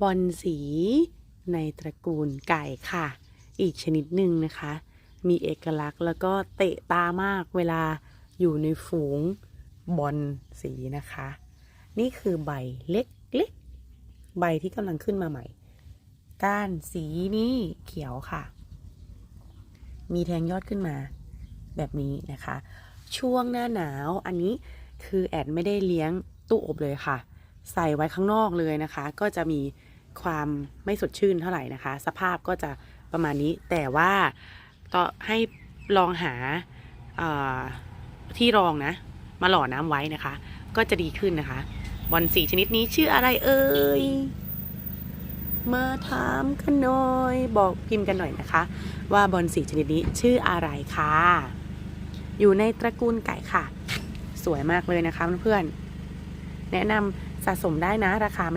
บอลสีในตระกูลไก่ค่ะ อีกชนิดหนึ่งนะคะ มีเอกลักษณ์แล้วก็เตะตามากเวลาอยู่ในฝูงบอลสีนะคะ นี่คือใบเล็กๆ ใบที่กำลังขึ้นมาใหม่ ก้านสีนี้เขียวค่ะ มีแทงยอดขึ้นมา แบบนี้นะคะ ช่วงหน้าหนาวอันนี้คือแอดไม่ได้เลี้ยงตู้อบเลยค่ะ ใส่ไว้ข้างนอกเลยนะคะ ก็จะมีความไม่สดชื่นเท่าไหร่นะคะ สภาพก็จะประมาณนี้แต่ว่าก็ให้ลองหาที่รองนะ มาหล่อน้ำไว้นะคะ ก็จะดีขึ้นนะคะ บอลสีชนิดนี้ชื่ออะไรเอ่ยมาถามกันหน่อยบอกพิมพ์กันหน่อยนะคะ ว่าบอลสีชนิดนี้ชื่ออะไรคะอยู่ในตระกูลไก่ค่ะ สวยมากเลยนะคะเพื่อนๆ แนะนำสะสมได้นะราคาไม่